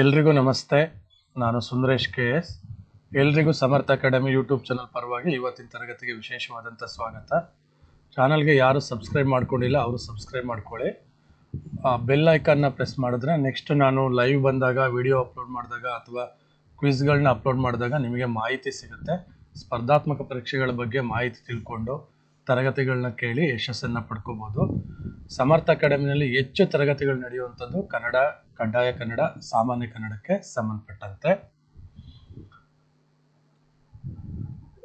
ಎಲ್ರಿಗೂ ನಮಸ್ತೆ. ನಾನು ಸುಂದರೇಶ್ ಕೆ ಎಸ್. ಎಲ್ರಿಗೂ ಸಮರ್ಥ ಅಕಾಡೆಮಿ ಯೂಟ್ಯೂಬ್ ಚಾನಲ್ ಪರವಾಗಿ ಇವತ್ತಿನ ತರಗತಿಗೆ ವಿಶೇಷವಾದಂಥ ಸ್ವಾಗತ. ಚಾನಲ್ಗೆ ಯಾರು ಸಬ್ಸ್ಕ್ರೈಬ್ ಮಾಡ್ಕೊಂಡಿಲ್ಲ, ಅವರು ಸಬ್ಸ್ಕ್ರೈಬ್ ಮಾಡ್ಕೊಳ್ಳಿ. ಬೆಲ್ ಐಕನ್ನ ಪ್ರೆಸ್ ಮಾಡಿದ್ರೆ ನೆಕ್ಸ್ಟ್ ನಾನು ಲೈವ್ ಬಂದಾಗ ವಿಡಿಯೋ ಅಪ್ಲೋಡ್ ಮಾಡಿದಾಗ ಅಥವಾ ಕ್ವಿಝ್ಗಳನ್ನ ಅಪ್ಲೋಡ್ ಮಾಡಿದಾಗ ನಿಮಗೆ ಮಾಹಿತಿ ಸಿಗುತ್ತೆ. ಸ್ಪರ್ಧಾತ್ಮಕ ಪರೀಕ್ಷೆಗಳ ಬಗ್ಗೆ ಮಾಹಿತಿ ತಿಳ್ಕೊಂಡು ತರಗತಿಗಳನ್ನ ಕೇಳಿ ಯಶಸ್ಸನ್ನು ಪಡ್ಕೋಬೋದು. ಸಮರ್ಥ ಅಕಾಡೆಮಿನಲ್ಲಿ ಹೆಚ್ಚು ತರಗತಿಗಳು ನಡೆಯುವಂಥದ್ದು ಕನ್ನಡ, ಕಡ್ಡಾಯ ಕನ್ನಡ, ಸಾಮಾನ್ಯ ಕನ್ನಡಕ್ಕೆ ಸಂಬಂಧಪಟ್ಟಂತೆ.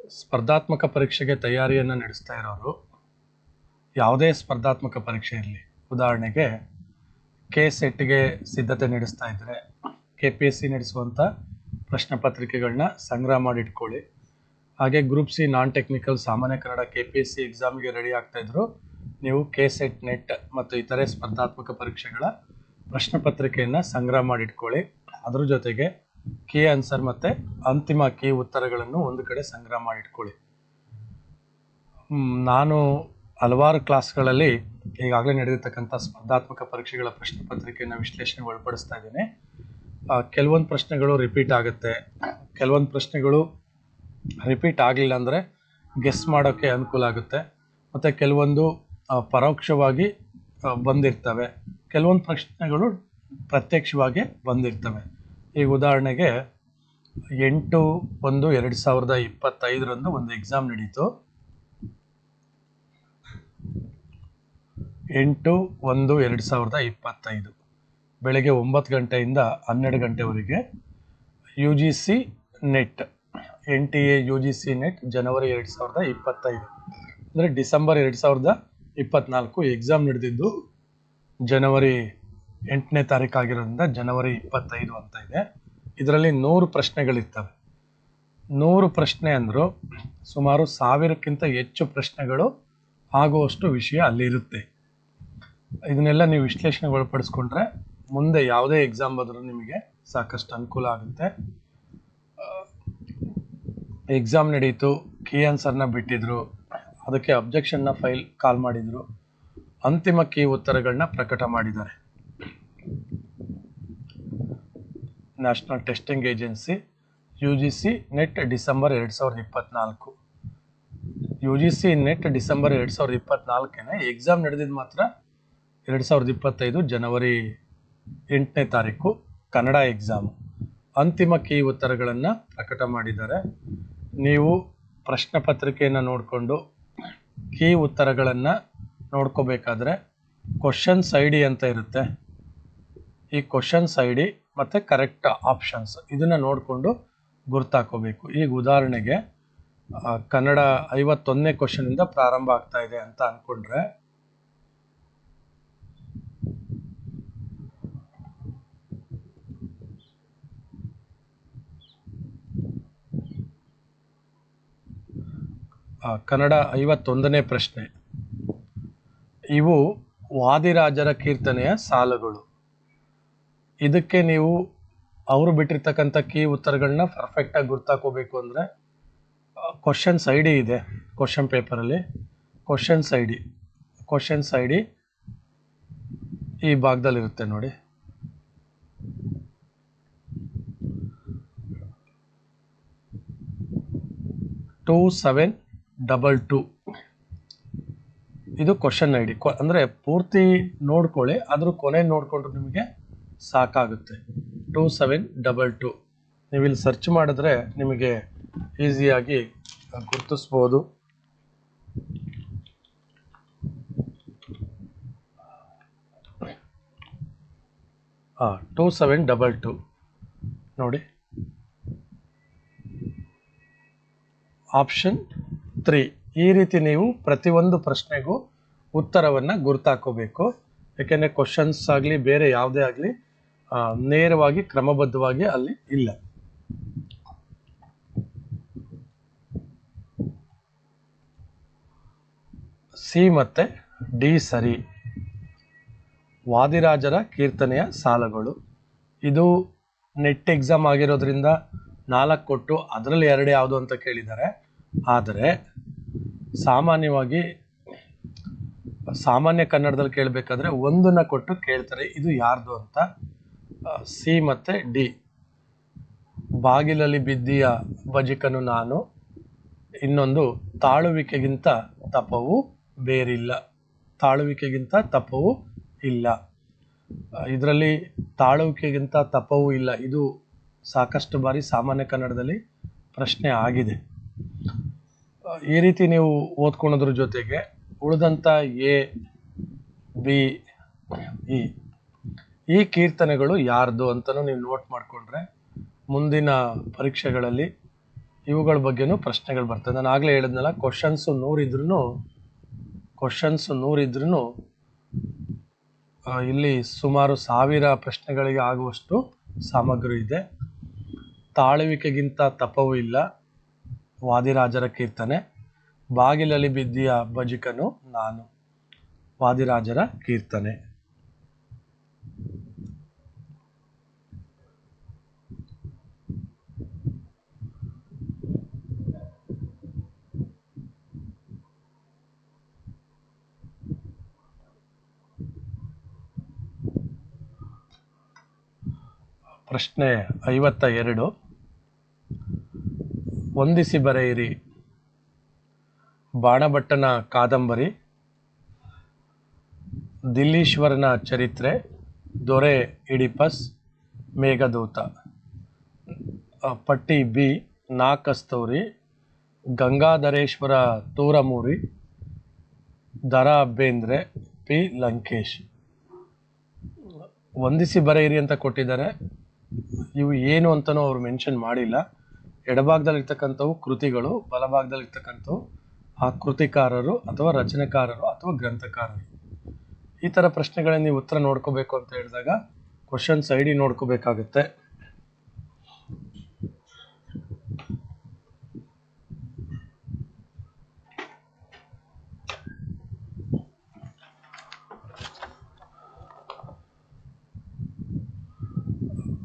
ಸ್ಪರ್ಧಾತ್ಮಕ ಪರೀಕ್ಷೆಗೆ ತಯಾರಿಯನ್ನು ನಡೆಸ್ತಾ ಇರೋರು ಯಾವುದೇ ಸ್ಪರ್ಧಾತ್ಮಕ ಪರೀಕ್ಷೆ ಇರಲಿ. ಉದಾಹರಣೆಗೆ, ಕೆ ಸೆಟ್ಗೆ ಸಿದ್ಧತೆ ನಡೆಸ್ತಾ ಇದ್ದರೆ ಕೆ ಪಿ ಎಸ್ ಸಿ ನಡೆಸುವಂಥ ಪ್ರಶ್ನೆ ಪತ್ರಿಕೆಗಳನ್ನ ಸಂಗ್ರಹ ಮಾಡಿಟ್ಕೊಳ್ಳಿ ಹಾಗೆ ಗ್ರೂಪ್ ಸಿ ನಾನ್ ಟೆಕ್ನಿಕಲ್ ಸಾಮಾನ್ಯ Kannada K P S C ಎಕ್ಸಾಮ್ಗೆ ರೆಡಿ ಆಗ್ತಾ ಇದ್ರು ನೀವು ಕೆ ಸೆಟ್ ನೆಟ್ ಮತ್ತು ಇತರೆ ಸ್ಪರ್ಧಾತ್ಮಕ ಪರೀಕ್ಷೆಗಳ ಪ್ರಶ್ನೆ ಪತ್ರಿಕೆಯನ್ನು ಸಂಗ್ರಹ ಮಾಡಿಟ್ಕೊಳ್ಳಿ. ಅದರ ಜೊತೆಗೆ ಕೀ ಆನ್ಸರ್ ಮತ್ತು ಅಂತಿಮ ಕೀ ಉತ್ತರಗಳನ್ನು ಒಂದು ಕಡೆ ಸಂಗ್ರಹ ಮಾಡಿಟ್ಕೊಳ್ಳಿ. ನಾನು ಹಲವಾರು ಕ್ಲಾಸ್ಗಳಲ್ಲಿ ಈಗಾಗಲೇ ನಡೆದಿರ್ತಕ್ಕಂಥ ಸ್ಪರ್ಧಾತ್ಮಕ ಪರೀಕ್ಷೆಗಳ ಪ್ರಶ್ನೆ ಪತ್ರಿಕೆಯನ್ನು ವಿಶ್ಲೇಷಣೆ ಒಳಪಡಿಸ್ತಾ ಇದ್ದೇನೆ. ಕೆಲವೊಂದು ಪ್ರಶ್ನೆಗಳು ರಿಪೀಟ್ ಆಗುತ್ತೆ. ಕೆಲವೊಂದು ಪ್ರಶ್ನೆಗಳು ರಿಪೀಟ್ ಆಗಲಿಲ್ಲ ಅಂದರೆ ಗೆಸ್ ಮಾಡೋಕ್ಕೆ ಅನುಕೂಲ ಆಗುತ್ತೆ. ಮತ್ತು ಕೆಲವೊಂದು ಪರೋಕ್ಷವಾಗಿ ಬಂದಿರ್ತವೆ. ಕೆಲವೊಂದು ಪ್ರಶ್ನೆಗಳು ಪ್ರತ್ಯಕ್ಷವಾಗಿ ಬಂದಿರ್ತವೆ. ಈಗ ಉದಾಹರಣೆಗೆ, ಎಂಟು ಒಂದು ಎರಡು ಸಾವಿರದ ಇಪ್ಪತ್ತೈದರಂದು ಒಂದು ಎಕ್ಸಾಮ್ ನಡೀತು. ಎಂಟು ಒಂದು ಎರಡು ಸಾವಿರದ ಇಪ್ಪತ್ತೈದು. ಬೆಳಗ್ಗೆ ಒಂಬತ್ತು ಗಂಟೆಯಿಂದ ಹನ್ನೆರಡು ಗಂಟೆವರೆಗೆ U G C NET N T A U G C NET ಜನವರಿ ಎರಡು ಸಾವಿರದ ಇಪ್ಪತ್ತೈದು. ಅಂದರೆ ಡಿಸೆಂಬರ್ ಎರಡು ಸಾವಿರದ ಇಪ್ಪತ್ನಾಲ್ಕು ಎಕ್ಸಾಮ್ ನಡೆದಿದ್ದು ಜನವರಿ ಎಂಟನೇ ತಾರೀಕು ಆಗಿರೋದ್ರಿಂದ ಜನವರಿ ಇಪ್ಪತ್ತೈದು ಅಂತ ಇದೆ. ಇದರಲ್ಲಿ ನೂರು ಪ್ರಶ್ನೆಗಳಿರ್ತವೆ. ನೂರು ಪ್ರಶ್ನೆ ಅಂದರೂ ಸುಮಾರು ಸಾವಿರಕ್ಕಿಂತ ಹೆಚ್ಚು ಪ್ರಶ್ನೆಗಳು ಆಗುವಷ್ಟು ವಿಷಯ ಅಲ್ಲಿ ಇರುತ್ತೆ. ಇದನ್ನೆಲ್ಲ ನೀವು ವಿಶ್ಲೇಷಣೆಗೆ ಒಳಪಡಿಸ್ಕೊಂಡ್ರೆ ಮುಂದೆ ಯಾವುದೇ ಎಕ್ಸಾಮ್ ಬಂದರೂ ನಿಮಗೆ ಸಾಕಷ್ಟು ಅನುಕೂಲ ಆಗುತ್ತೆ. ಎಕ್ಸಾಮ್ ನಡೀತು, ಕೀ ಆನ್ಸರ್ನ ಬಿಟ್ಟಿದ್ರು ಅದಕ್ಕೆ ಅಬ್ಜೆಕ್ಷನ್ನ ಫೈಲ್ ಕಾಲ್ ಮಾಡಿದರು. ಅಂತಿಮ ಕೀ ಉತ್ತರಗಳನ್ನ ಪ್ರಕಟ ಮಾಡಿದ್ದಾರೆ. National testing agency U G C NET December ಎರಡು ಸಾವಿರದ ಇಪ್ಪತ್ನಾಲ್ಕು. U G C NET December ಎರಡು ಸಾವಿರದ ಇಪ್ಪತ್ತ್ನಾಲ್ಕೇ ಎಕ್ಸಾಮ್ ನಡೆದಿದ್ದು ಮಾತ್ರ ಎರಡು ಸಾವಿರದ ಇಪ್ಪತ್ತೈದು ಜನವರಿ ಎಂಟನೇ ತಾರೀಕು ಕನ್ನಡ ಎಕ್ಸಾಮ್ ಅಂತಿಮ ಕೀ ಉತ್ತರಗಳನ್ನು ಪ್ರಕಟ ಮಾಡಿದ್ದಾರೆ. ನೀವು ಪ್ರಶ್ನೆ ಪತ್ರಿಕೆಯನ್ನು ನೋಡಿಕೊಂಡು ಕೀ ಉತ್ತರಗಳನ್ನು ನೋಡ್ಕೋಬೇಕಾದ್ರೆ ಕ್ವಶನ್ಸ್ ಐ ಡಿ ಅಂತ ಇರುತ್ತೆ. ಈ ಕ್ವಶನ್ಸ್ ಐ ಡಿ ಮತ್ತು ಕರೆಕ್ಟ್ ಆಪ್ಷನ್ಸ್ ಇದನ್ನು ನೋಡಿಕೊಂಡು ಗುರ್ತಾಕೋಬೇಕು. ಈಗ ಉದಾಹರಣೆಗೆ ಕನ್ನಡ ಐವತ್ತೊಂದನೇ ಕ್ವಶನಿಂದ ಪ್ರಾರಂಭ ಆಗ್ತಾ ಇದೆ ಅಂತ ಅಂದ್ಕೊಂಡ್ರೆ ಆ, ಕನ್ನಡ ಐವತ್ತೊಂದನೇ ಪ್ರಶ್ನೆ. ಇವು ವಾದಿರಾಜರ ಕೀರ್ತನೆಯ ಸಾಲುಗಳು. ಇದಕ್ಕೆ ನೀವು ಅವರು ಬಿಟ್ಟಿರ್ತಕ್ಕಂಥ ಕೀ ಉತ್ತರಗಳನ್ನ ಪರ್ಫೆಕ್ಟಾಗಿ ಗುರ್ತಾಕೋಬೇಕು ಅಂದರೆ ಕ್ವಶನ್ಸ್ ಐ ಡಿ ಇದೆ ಕ್ವಶನ್ ಪೇಪರಲ್ಲಿ questions I D questions I D ಈ ಭಾಗದಲ್ಲಿರುತ್ತೆ ನೋಡಿ. Two seven double two. ಇದು ಕ್ವಶನ್ ಐ ಡಿ ಅಂದರೆ ಪೂರ್ತಿ ನೋಡ್ಕೊಳ್ಳಿ ಅದ್ರ ಕೊನೆ ನೋಡಿಕೊಂಡ್ರೆ ನಿಮಗೆ ಸಾಕಾಗುತ್ತೆ. Two seven double two. ನೀವು ಸರ್ಚ್ ಮಾಡಿದ್ರೆ ನಿಮಗೆ ಈಸಿಯಾಗಿ ಗುರುತಿಸ್ಬೋದು. ಹಾಂ ಟೂ ಸೆವೆನ್ ಡಬಲ್ ಟು. ನೋಡಿ. Option three. ಈ ರೀತಿ ನೀವು ಪ್ರತಿಯೊಂದು ಪ್ರಶ್ನೆಗೂ ಉತ್ತರವನ್ನು ಗುರ್ತಾಕೋಬೇಕು. ಯಾಕೆಂದರೆ ಕ್ವಶನ್ಸ್ ಆಗಲಿ, ಬೇರೆ ಯಾವುದೇ ಆಗಲಿ ನೇರವಾಗಿ, ಕ್ರಮಬದ್ಧವಾಗಿ ಅಲ್ಲಿ ಇಲ್ಲ. ಸಿ ಮತ್ತು ಡಿ ಸರಿ. ವಾದಿರಾಜರ ಕೀರ್ತನೆಯ ಸಾಲಗಳು. ಇದು ನೆಟ್ ಎಕ್ಸಾಮ್ ಆಗಿರೋದ್ರಿಂದ ನಾಲ್ಕು ಕೊಟ್ಟು ಅದರಲ್ಲಿ ಎರಡು ಯಾವುದು ಅಂತ ಕೇಳಿದ್ದಾರೆ. ಆದರೆ ಸಾಮಾನ್ಯವಾಗಿ ಸಾಮಾನ್ಯ ಕನ್ನಡದಲ್ಲಿ ಕೇಳಬೇಕಾದ್ರೆ ಒಂದನ್ನ ಕೊಟ್ಟು ಕೇಳ್ತಾರೆ, ಇದು ಯಾರ್ದು ಅಂತ. ಸಿ ಮತ್ತು ಡಿ. ಬಾಗಿಲಲ್ಲಿ ಬಿದ್ದಿಯ ಬಜಿಕನು ನಾನು, ಇನ್ನೊಂದು ತಾಳುವಿಕೆಗಿಂತ ತಪವು ಬೇರಿಲ್ಲ. ತಾಳುವಿಕೆಗಿಂತ ತಪವು ಇಲ್ಲ. ಇದರಲ್ಲಿ ತಾಳುವಿಕೆಗಿಂತ ತಪವು ಇಲ್ಲ. ಇದು ಸಾಕಷ್ಟು ಬಾರಿ ಸಾಮಾನ್ಯ ಕನ್ನಡದಲ್ಲಿ ಪ್ರಶ್ನೆ ಆಗಿದೆ. ಈ ರೀತಿ ನೀವು ಓದ್ಕೊಳೋದ್ರ ಜೊತೆಗೆ ಉಳಿದಂಥ ಎ, ಬಿ, ಇ, ಈ ಕೀರ್ತನೆಗಳು ಯಾರ್ದು ಅಂತಲೂ ನೀವು ನೋಟ್ ಮಾಡಿಕೊಂಡ್ರೆ ಮುಂದಿನ ಪರೀಕ್ಷೆಗಳಲ್ಲಿ ಇವುಗಳ ಬಗ್ಗೆನೂ ಪ್ರಶ್ನೆಗಳು ಬರ್ತದೆ. ನಾನು ಆಗಲೇ ಹೇಳಿದ್ನಲ್ಲ ಕ್ವಶನ್ಸು ನೂರಿದ್ರೂ ಕ್ವಶನ್ಸು ನೂರಿದ್ರೂ ಇಲ್ಲಿ ಸುಮಾರು ಸಾವಿರ ಪ್ರಶ್ನೆಗಳಿಗೆ ಆಗುವಷ್ಟು ಸಾಮಗ್ರಿ ಇದೆ. ತಾಳುವಿಕೆಗಿಂತ ತಪವೂ ಇಲ್ಲ. ವಾದಿರಾಜರ ಕೀರ್ತನೆ ಬಾಗಿಲಲ್ಲಿ ಬಿದ್ದಿಯ ಭಜಿಕನು ನಾನು. ವಾದಿರಾಜರ ಕೀರ್ತನೆ. ಪ್ರಶ್ನೆ ಐವತ್ತ ಎರಡು. ವಂದಿಸಿ ಬರೆಯಿರಿ. ಬಾಣಭಟ್ಟನ ಕಾದಂಬರಿ, ದಿಲ್ಲೀಶ್ವರನ ಚರಿತ್ರೆ, ದೊರೆ ಇಡಿಪಸ್, ಮೇಘದೂತ. ಪಟ್ಟಿ ಬಿ, ನಾಕಸ್ತೂರಿ, ಗಂಗಾಧರೇಶ್ವರ ತೂರಮೂರಿ ದರ ಬೇಂದ್ರೆ ಪಿ, ಲಂಕೇಶ್. ವಂದಿಸಿ ಬರೆಯಿರಿ ಅಂತ ಕೊಟ್ಟಿದ್ದಾರೆ. ಇವು ಏನು ಅಂತಲೂ ಅವರು ಮೆನ್ಷನ್ ಮಾಡಿಲ್ಲ. ಎಡಭಾಗದಲ್ಲಿರ್ತಕ್ಕಂಥವು ಕೃತಿಗಳು, ಬಲಭಾಗದಲ್ಲಿರ್ತಕ್ಕಂಥವು ಆ ಕೃತಿಕಾರರು ಅಥವಾ ರಚನೆಕಾರರು ಅಥವಾ ಗ್ರಂಥಕಾರರು. ಈ ಥರ ಪ್ರಶ್ನೆಗಳನ್ನು ನೀವು ಉತ್ತರ ನೋಡ್ಕೋಬೇಕು ಅಂತ ಹೇಳಿದಾಗ ಕ್ವಶನ್ಸ್ ಐ ಡಿ ನೋಡ್ಕೋಬೇಕಾಗುತ್ತೆ.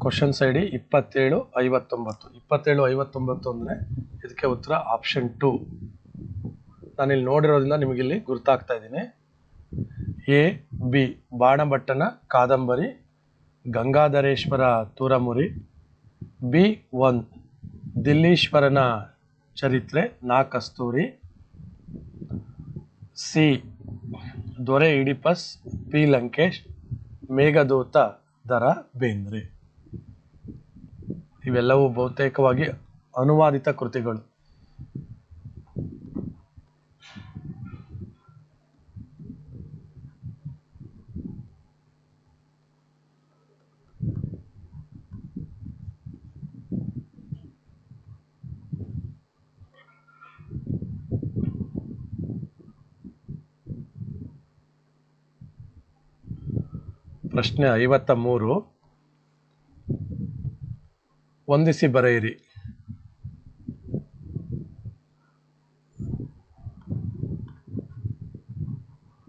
ಕ್ವಶನ್ಸ್ ಐ ಡಿ ಇಪ್ಪತ್ತೇಳು, ಐವತ್ತೊಂಬತ್ತು. ಇಪ್ಪತ್ತೇಳು, ಐವತ್ತೊಂಬತ್ತು ಅಂದರೆ ಇದಕ್ಕೆ ಉತ್ತರ ಆಪ್ಷನ್ ಟು ನಾನಿಲ್ಲಿ ನೋಡಿರೋದ್ರಿಂದ ನಿಮಗಿಲ್ಲಿ ಗುರ್ತಾಗ್ತಾ ಇದ್ದೀನಿ. ಎ ಬಿ ಬಾಣಭಟ್ಟನ ಕಾದಂಬರಿ, ಗಂಗಾಧರೇಶ್ವರ ತೂರಮುರಿ. ಬಿ ಒನ್ ದಿಲ್ಲೀಶ್ವರನ ಚರಿತ್ರೆ Na Kasturi C Dore Oedipus, P Lankesh, Meghaduta, Da Ra Bendre. ಇವೆಲ್ಲವೂ ಬಹುತೇಕವಾಗಿ ಅನುವಾದಿತ ಕೃತಿಗಳು. ಪ್ರಶ್ನೆ ಐವತ್ತ ಮೂರು. ವಂದಿಸಿ ಬರೆಯಿರಿ.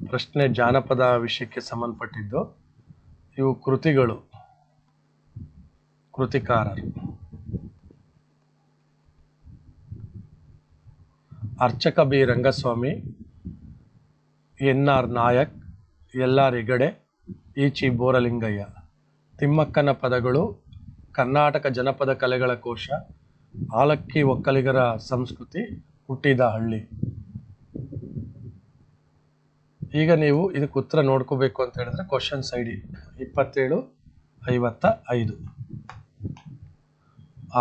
ಪ್ರಶ್ನೆ ಜಾನಪದ ವಿಷಯಕ್ಕೆ ಸಂಬಂಧಪಟ್ಟಿದ್ದು, ಇವು ಕೃತಿಗಳು. ಕೃತಿಕಾರರು. Archaka B. Rangaswamy N R Nayak L R Hegde ಈಚಿ Boralingaiah. ತಿಮ್ಮಕ್ಕನ ಪದಗಳು ಕರ್ನಾಟಕ ಜನಪದ ಕಲೆಗಳ ಕೋಶ ಆಲಕ್ಕಿ ಒಕ್ಕಲಿಗರ ಸಂಸ್ಕೃತಿ ಹುಟ್ಟಿದ ಹಳ್ಳಿ ಈಗ ನೀವು ಇದಕ್ಕೆ ಉತ್ತರ ನೋಡ್ಕೋಬೇಕು ಅಂತ ಹೇಳಿದ್ರೆ ಕ್ವಶನ್ಸ್ ಐ ಡಿ ಇಪ್ಪತ್ತೇಳು, ಐವತ್ತ ಐದು.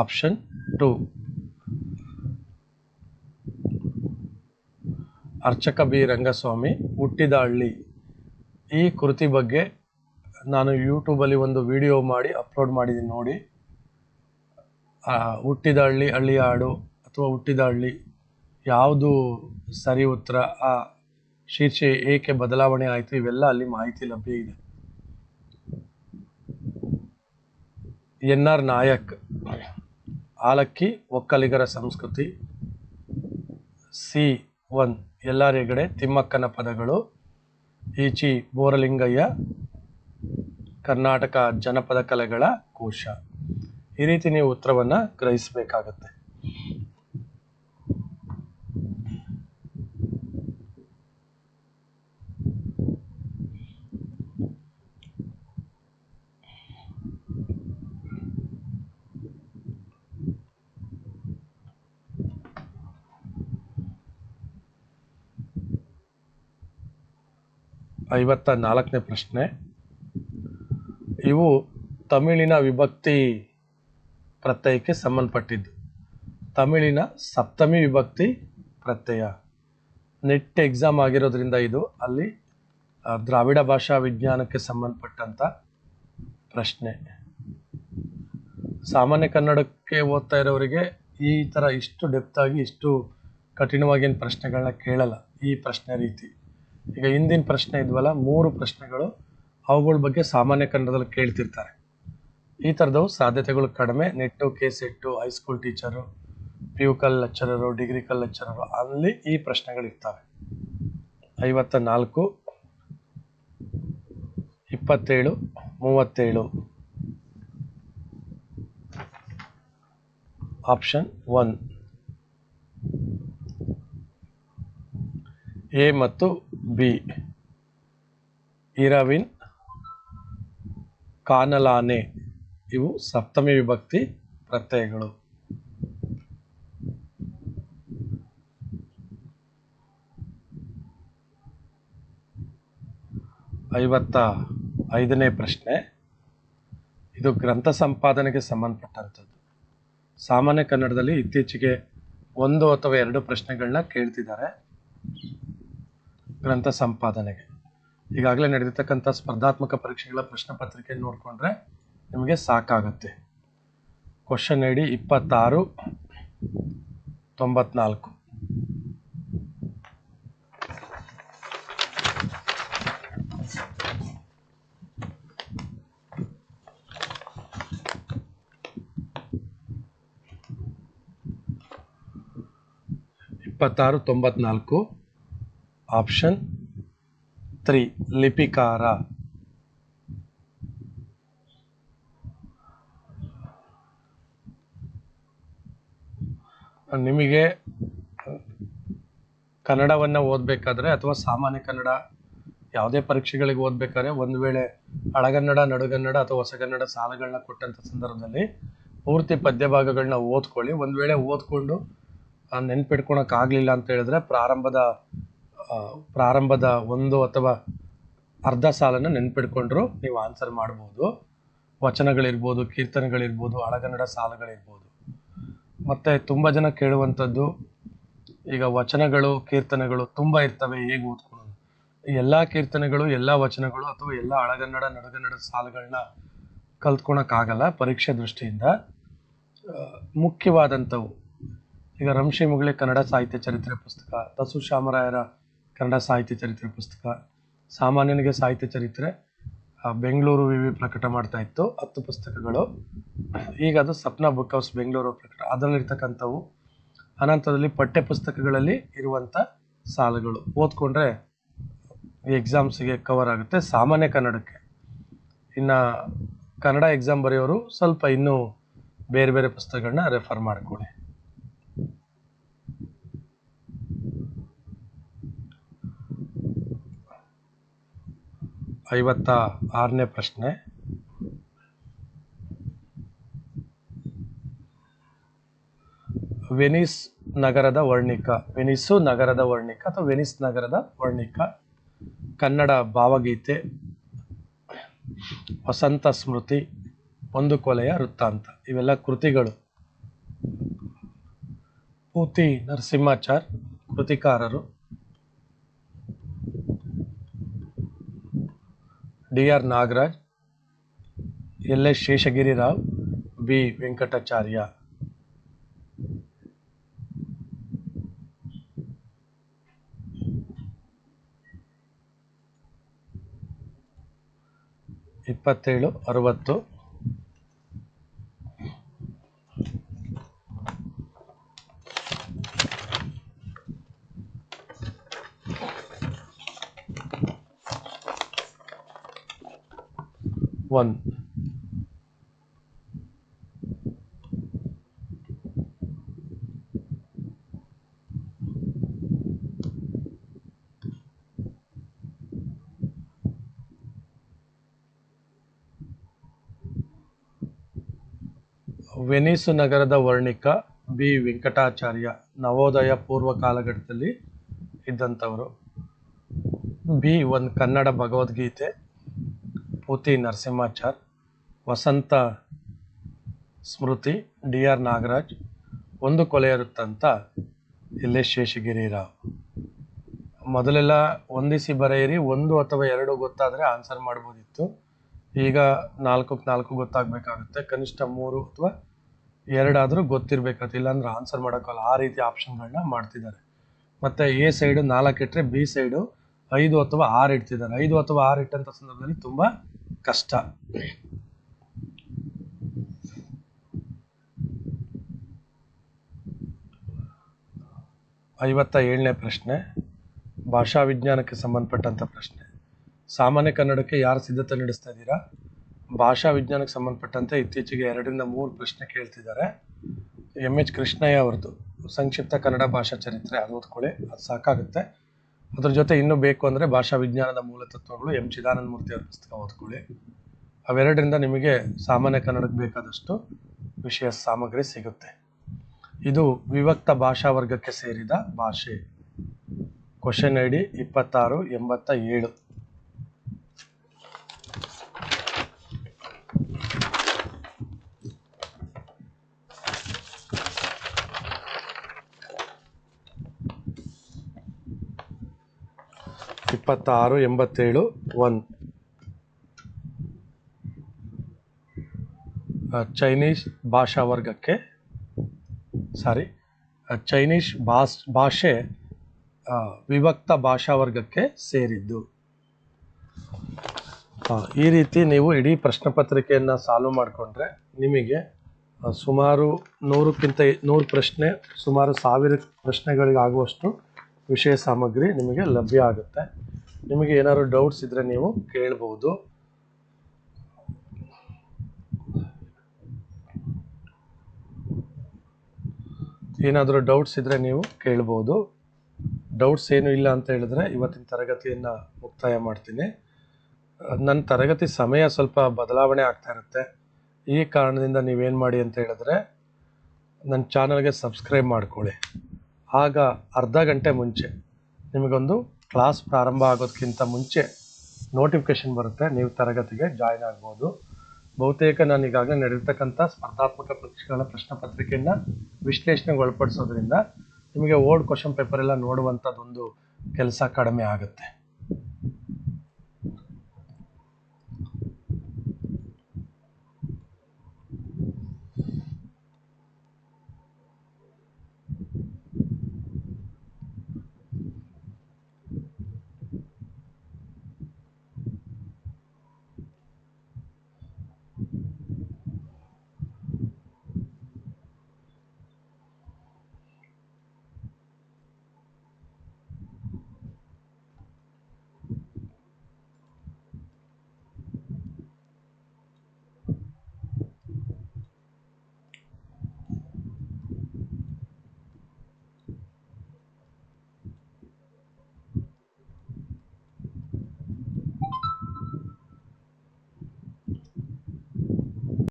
Option two Archaka B. Rangaswamy ಹುಟ್ಟಿದ ಹಳ್ಳಿ ಈ ಕೃತಿ ಬಗ್ಗೆ ನಾನು ಯೂಟ್ಯೂಬಲ್ಲಿ ಒಂದು ವಿಡಿಯೋ ಮಾಡಿ ಅಪ್ಲೋಡ್ ಮಾಡಿದ್ದೀನಿ ನೋಡಿ. ಹುಟ್ಟಿದ ಹಳ್ಳಿ ಹಳ್ಳಿಯ ಹಾಡು ಅಥವಾ ಹುಟ್ಟಿದ ಹಳ್ಳಿ ಯಾವುದು ಸರಿ ಉತ್ತರ, ಆ ಶೀರ್ಷೆ ಏಕೆ ಬದಲಾವಣೆ ಆಯಿತು ಇವೆಲ್ಲ ಅಲ್ಲಿ ಮಾಹಿತಿ ಲಭ್ಯ ಇದೆ. ಎನ್ ಆರ್ ನಾಯಕ್, ಆಲಕ್ಕಿ, ಒಕ್ಕಲಿಗರ ಸಂಸ್ಕೃತಿ, ಸಿ ಒನ್, ಎಲ್ಲರ ಹೆಗಡೆ ತಿಮ್ಮಕ್ಕನ ಪದಗಳು, ಈಚಿ ಬೋರಲಿಂಗಯ್ಯ, ಕರ್ನಾಟಕ ಜನಪದ ಕಲೆಗಳ ಕೋಶ. ಈ ರೀತಿ ನೀವು ಉತ್ತರವನ್ನ ಗ್ರಹಿಸಬೇಕಾಗತ್ತೆ. ಐವತ್ತ ನಾಲ್ಕನೇ ಪ್ರಶ್ನೆ. ಇವು ತಮಿಳಿನ ವಿಭಕ್ತಿ ಪ್ರತ್ಯಯಕ್ಕೆ ಸಂಬಂಧಪಟ್ಟಿದ್ದು. ತಮಿಳಿನ ಸಪ್ತಮಿ ವಿಭಕ್ತಿ ಪ್ರತ್ಯಯ. ನೆಟ್ ಎಕ್ಸಾಮ್ ಆಗಿರೋದ್ರಿಂದ ಇದು ಅಲ್ಲಿ ದ್ರಾವಿಡ ಭಾಷಾ ವಿಜ್ಞಾನಕ್ಕೆ ಸಂಬಂಧಪಟ್ಟಂತ ಪ್ರಶ್ನೆ. ಸಾಮಾನ್ಯ ಕನ್ನಡಕ್ಕೆ ಓದ್ತಾ ಇರೋರಿಗೆ ಈ ಥರ ಇಷ್ಟು ಡೆಪ್ತ್ ಆಗಿ ಇಷ್ಟು ಕಠಿಣವಾಗಿ ಏನು ಪ್ರಶ್ನೆಗಳನ್ನ ಕೇಳಲ್ಲ ಈ ಪ್ರಶ್ನೆ ರೀತಿ. ಈಗ ಹಿಂದಿನ ಪ್ರಶ್ನೆ ಇದ್ವಲ್ಲ, ಮೂರು ಪ್ರಶ್ನೆಗಳು ಅವುಗಳ ಬಗ್ಗೆ ಸಾಮಾನ್ಯ ಕನ್ನಡದಲ್ಲಿ ಕೇಳ್ತಿರ್ತಾರೆ. ಈ ಥರದವು ಸಾಧ್ಯತೆಗಳು ಕಡಿಮೆ. NET K SET high school teacher P U ಕಲ್ ಲೆಕ್ಚರರು ಡಿಗ್ರಿ ಕಲ್ ಲೆಕ್ಚರರು ಅಲ್ಲಿ ಈ ಪ್ರಶ್ನೆಗಳಿರ್ತವೆ. ಐವತ್ತ ನಾಲ್ಕು ಇಪ್ಪತ್ತೇಳು, ಮೂವತ್ತೇಳು. ಆಪ್ಷನ್ ಒನ್ ಎ ಮತ್ತು ಬಿ ಇರವಿನ್ ಕಾನಲಾನೆ. ಇವು ಸಪ್ತಮಿ ವಿಭಕ್ತಿ ಪ್ರತ್ಯಯಗಳು. ಐವತ್ತ ಐದನೇ ಪ್ರಶ್ನೆ. ಇದು ಗ್ರಂಥ ಸಂಪಾದನೆಗೆ ಸಂಬಂಧಪಟ್ಟಂಥದ್ದು. ಸಾಮಾನ್ಯ ಕನ್ನಡದಲ್ಲಿ ಇತ್ತೀಚೆಗೆ ಒಂದು ಅಥವಾ ಎರಡು ಪ್ರಶ್ನೆಗಳನ್ನ ಕೇಳ್ತಿದ್ದಾರೆ ಗ್ರಂಥ ಸಂಪಾದನೆಗೆ. ಈಗಾಗಲೇ ನಡೆದಿರ್ತಕ್ಕಂಥ ಸ್ಪರ್ಧಾತ್ಮಕ ಪರೀಕ್ಷೆಗಳ ಪ್ರಶ್ನೆ ಪತ್ರಿಕೆ ನೋಡಿಕೊಂಡ್ರೆ ನಿಮಗೆ ಸಾಕಾಗುತ್ತೆ. ಕ್ವಶನ್ ಐ ಡಿ ಇಪ್ಪತ್ತಾರು ತೊಂಬತ್ನಾಲ್ಕು. ಇಪ್ಪತ್ತಾರು ತೊಂಬತ್ನಾಲ್ಕು. ಆಪ್ಷನ್ ತ್ರೀ ಲಿಪಿಕಾರ ನಿಮಗೆ ಕನ್ನಡವನ್ನು ಓದಬೇಕಾದ್ರೆ ಅಥವಾ ಸಾಮಾನ್ಯ ಕನ್ನಡ ಯಾವುದೇ ಪರೀಕ್ಷೆಗಳಿಗೆ ಓದಬೇಕಾದ್ರೆ ಒಂದು ವೇಳೆ ಹಳಗನ್ನಡ ನಡುಗನ್ನಡ ಅಥವಾ ಹೊಸಗನ್ನಡ ಸಾಲಗಳನ್ನ ಕೊಟ್ಟಂಥ ಸಂದರ್ಭದಲ್ಲಿ ಪೂರ್ತಿ ಪದ್ಯ ಭಾಗಗಳನ್ನ ಓದ್ಕೊಳ್ಳಿ. ಒಂದು ವೇಳೆ ಓದ್ಕೊಂಡು ನೆನ್ಪಿಟ್ಕೊಳಕ್ ಆಗಲಿಲ್ಲ ಅಂತ ಹೇಳಿದ್ರೆ ಪ್ರಾರಂಭದ ಪ್ರಾರಂಭದ ಒಂದು ಅಥವಾ ಅರ್ಧ ಸಾಲನ್ನು ನೆನ್ಪಿಟ್ಕೊಂಡ್ರು ನೀವು ಆನ್ಸರ್ ಮಾಡ್ಬೋದು. ವಚನಗಳಿರ್ಬೋದು, ಕೀರ್ತನೆಗಳಿರ್ಬೋದು ಹಳಗನ್ನಡ ಸಾಲುಗಳಿರ್ಬೋದು. ಮತ್ತೆ ತುಂಬ ಜನ ಕೇಳುವಂಥದ್ದು, ಈಗ ವಚನಗಳು, ಕೀರ್ತನೆಗಳು ತುಂಬ ಇರ್ತವೆ, ಹೇಗೆ ಓದ್ಕೊಳ್ಳೋದು ಎಲ್ಲ ಕೀರ್ತನೆಗಳು, ಎಲ್ಲ ವಚನಗಳು ಅಥವಾ ಎಲ್ಲ ಹಳಗನ್ನಡ ನಡುಗನ್ನಡ ಸಾಲುಗಳನ್ನ ಕಲ್ತ್ಕೊಳಕ್ಕಾಗಲ್ಲ ಪರೀಕ್ಷೆ ದೃಷ್ಟಿಯಿಂದ. ಮುಖ್ಯವಾದಂಥವು. ಈಗ ರಂಶಿ ಮುಗಳಿ ಕನ್ನಡ ಸಾಹಿತ್ಯ ಚರಿತ್ರೆ ಪುಸ್ತಕ, ತಸು ಶಾಮರಾಯರ ಕನ್ನಡ ಸಾಹಿತ್ಯ ಚರಿತ್ರೆ ಪುಸ್ತಕ, ಸಾಮಾನ್ಯನಿಗೆ ಸಾಹಿತ್ಯ ಚರಿತ್ರೆ ಬೆಂಗಳೂರು ವಿವಿ ಪ್ರಕಟ ಮಾಡ್ತಾ ಇತ್ತು. ಹತ್ತು ಪುಸ್ತಕಗಳು. ಈಗ ಅದು ಸಪ್ನ ಬುಕ್ ಹೌಸ್ ಬೆಂಗಳೂರು ಪ್ರಕಟ. ಅದರಲ್ಲಿರ್ತಕ್ಕಂಥವು ಅನಂತರದಲ್ಲಿ ಪಠ್ಯ ಪುಸ್ತಕಗಳಲ್ಲಿ ಇರುವಂಥ ಸಾಲುಗಳು. ಓದ್ಕೊಂಡ್ರೆ ಎಕ್ಸಾಮ್ಸ್ಗೆ ಕವರ್ ಆಗುತ್ತೆ. ಸಾಮಾನ್ಯ ಕನ್ನಡಕ್ಕೆ. ಇನ್ನು ಕನ್ನಡ ಎಕ್ಸಾಮ್ ಬರೆಯೋರು ಸ್ವಲ್ಪ ಇನ್ನೂ ಬೇರೆ ಬೇರೆ ಪುಸ್ತಕಗಳನ್ನ ರೆಫರ್ ಮಾಡ್ಕೊಳ್ಳಿ. ಐವತ್ತ ಆರನೇ ಪ್ರಶ್ನೆ. ವೆನಿಸ್ ನಗರದ ವರ್ಣಿಕ, ವೆನಿಸು ನಗರದ ವರ್ಣಿಕ ಅಥವಾ ವೆನಿಸ್ ನಗರದ ವರ್ಣಿಕ? ಕನ್ನಡ ಭಾವಗೀತೆ, ವಸಂತ ಸ್ಮೃತಿ, ಒಂದು ಕೊಲೆಯ ವೃತ್ತಾಂತ, ಇವೆಲ್ಲ ಕೃತಿಗಳು. ಪೂತಿ Narasimhachar ಕೃತಿಕಾರರು. D R Nagaraj L S Sheshagiri Rao B. Venkatacharya. ಇಪ್ಪತ್ತೇಳು ಅರವತ್ತು. ಒನ್ ವೆನಿಸು ನಗರದ ವರ್ಣಿಕ ಬಿ. ವೆಂಕಟಾಚಾರ್ಯ ನವೋದಯ ಪೂರ್ವ ಕಾಲಘಟ್ಟದಲ್ಲಿ ಇದ್ದಂಥವರು. ಬಿ. ಒಂದು ಕನ್ನಡ ಭಗವದ್ಗೀತೆ. ಪೂತಿ ನರಸಿಂಹಾಚಾರ್, ವಸಂತ ಸ್ಮೃತಿ ಡಿ ಆರ್ ನಾಗರಾಜ್, ಒಂದು ಕೊಲೆ ಇರುತ್ತಂತ ಇಲ್ಲೇ ಶೇಷಗಿರಿ ರಾವ್. ಮೊದಲೆಲ್ಲ ಒಂದಿಸಿ ಬರೆಯಿರಿ, ಒಂದು ಅಥವಾ ಎರಡು ಗೊತ್ತಾದರೆ ಆನ್ಸರ್ ಮಾಡ್ಬೋದಿತ್ತು. ಈಗ ನಾಲ್ಕು ನಾಲ್ಕು ಗೊತ್ತಾಗಬೇಕಾಗುತ್ತೆ, ಕನಿಷ್ಠ ಮೂರು ಅಥವಾ ಎರಡಾದರೂ ಗೊತ್ತಿರಬೇಕಾಗುತ್ತೆ, ಇಲ್ಲಾಂದ್ರೆ ಆನ್ಸರ್ ಮಾಡೋಕ್ಕಲ್ಲ ಆ ರೀತಿ ಆಪ್ಷನ್ಗಳನ್ನ ಮಾಡ್ತಿದ್ದಾರೆ. ಮತ್ತು ಎ ಸೈಡು ನಾಲ್ಕು ಇಟ್ಟರೆ ಬಿ ಸೈಡು ಐದು ಅಥವಾ ಆರು ಇಡ್ತಿದ್ದಾರೆ. ಐದು ಅಥವಾ ಆರು ಇಟ್ಟಂಥ ಸಂದರ್ಭದಲ್ಲಿ ತುಂಬ ಕಷ್ಟ. ಐವತ್ತ ಏಳನೇ ಪ್ರಶ್ನೆ. ಭಾಷಾ ವಿಜ್ಞಾನಕ್ಕೆ ಸಂಬಂಧಪಟ್ಟಂಥ ಪ್ರಶ್ನೆ. ಸಾಮಾನ್ಯ ಕನ್ನಡಕ್ಕೆ ಯಾರು ಸಿದ್ಧತೆ ನಡೆಸ್ತಾ ಇದ್ದೀರಾ? ಭಾಷಾ ವಿಜ್ಞಾನಕ್ಕೆ ಸಂಬಂಧಪಟ್ಟಂತೆ ಇತ್ತೀಚೆಗೆ ಎರಡರಿಂದ ಮೂರು ಪ್ರಶ್ನೆ ಕೇಳ್ತಿದ್ದಾರೆ. ಎಂ ಎಚ್ ಕೃಷ್ಣಯ್ಯ ಅವ್ರದ್ದು, ಸಂಕ್ಷಿಪ್ತ ಕನ್ನಡ ಭಾಷಾ ಚರಿತ್ರೆ ಅದು ಓದ್ಕೊಳ್ಳಿ, ಅದು ಸಾಕಾಗುತ್ತೆ. ಅದ್ರ ಜೊತೆ ಇನ್ನೂ ಬೇಕು ಅಂದರೆ ಭಾಷಾ ವಿಜ್ಞಾನದ ಮೂಲ ತತ್ವಗಳು ಎಂ ಚಿದಾನಂದ ಮೂರ್ತಿ ಅವರ ಪುಸ್ತಕ ಓದ್ಕೊಳ್ಳಿ. ಅವೆರಡರಿಂದ ನಿಮಗೆ ಸಾಮಾನ್ಯ ಕನ್ನಡಕ್ಕೆ ಬೇಕಾದಷ್ಟು ವಿಷಯ ಸಾಮಗ್ರಿ ಸಿಗುತ್ತೆ. ಇದು ವಿವಕ್ತ ಭಾಷಾ ವರ್ಗಕ್ಕೆ ಸೇರಿದ ಭಾಷೆ. ಕ್ವಶನ್ ಐ ಡಿ ಇಪ್ಪತ್ತಾರು ಎಂಬತ್ತ ಏಳು. ಇಪ್ಪತ್ತಾರು ಎಂಬತ್ತೇಳು, ಒನ್. ಚೈನೀಸ್ ಭಾಷಾ ವರ್ಗಕ್ಕೆ, ಸಾರಿ ಚೈನೀಸ್ ಭಾಷ್, ಭಾಷೆ ವಿಭಕ್ತ ಭಾಷಾ ವರ್ಗಕ್ಕೆ ಸೇರಿದ್ದು. ಈ ರೀತಿ ನೀವು ಇಡೀ ಪ್ರಶ್ನೆ ಪತ್ರಿಕೆಯನ್ನು ಸಾಲ್ವ್ ಮಾಡಿಕೊಂಡ್ರೆ ನಿಮಗೆ ಸುಮಾರು ನೂರಕ್ಕಿಂತ ನೂರು ಪ್ರಶ್ನೆ, ಸುಮಾರು ಸಾವಿರ ಪ್ರಶ್ನೆಗಳಿಗಾಗುವಷ್ಟು ವಿಷಯ ಸಾಮಗ್ರಿ ನಿಮಗೆ ಲಭ್ಯ ಆಗುತ್ತೆ. ನಿಮಗೆ ಏನಾದ್ರು ಡೌಟ್ಸ್ ಇದ್ದರೆ ನೀವು ಕೇಳಬಹುದು ಏನಾದರೂ ಡೌಟ್ಸ್ ಇದ್ದರೆ ನೀವು ಕೇಳಬಹುದು ಡೌಟ್ಸ್ ಏನು ಇಲ್ಲ ಅಂತ ಹೇಳಿದ್ರೆ ಇವತ್ತಿನ ತರಗತಿಯನ್ನು ಮುಕ್ತಾಯ ಮಾಡ್ತೀನಿ. ನನ್ನ ತರಗತಿ ಸಮಯ ಸ್ವಲ್ಪ ಬದಲಾವಣೆ ಆಗ್ತಾ ಇರುತ್ತೆ. ಈ ಕಾರಣದಿಂದ ನೀವೇನು ಮಾಡಿ ಅಂತ ಹೇಳಿದ್ರೆ ನನ್ನ ಚಾನಲ್ಗೆ ಸಬ್ಸ್ಕ್ರೈಬ್ ಮಾಡ್ಕೊಳ್ಳಿ. ಆಗ ಅರ್ಧ ಗಂಟೆ ಮುಂಚೆ ನಿಮಗೊಂದು ಕ್ಲಾಸ್ ಪ್ರಾರಂಭ ಆಗೋದಕ್ಕಿಂತ ಮುಂಚೆ ನೋಟಿಫಿಕೇಶನ್ ಬರುತ್ತೆ. ನೀವು ತರಗತಿಗೆ ಜಾಯ್ನ್ ಆಗ್ಬೋದು. ಬಹುತೇಕ ನಾನು ಈಗಾಗಲೇ ನಡೆದಿರ್ತಕ್ಕಂಥ ಸ್ಪರ್ಧಾತ್ಮಕ ಪರೀಕ್ಷೆಗಳ ಪ್ರಶ್ನೆ ಪತ್ರಿಕೆಯನ್ನು ವಿಶ್ಲೇಷಣೆಗೆ ಒಳಪಡಿಸೋದ್ರಿಂದ ನಿಮಗೆ ಓಲ್ಡ್ ಕ್ವಶನ್ ಪೇಪರ್ ಎಲ್ಲ ನೋಡುವಂಥದ್ದೊಂದು ಕೆಲಸ ಕಡಿಮೆ ಆಗುತ್ತೆ.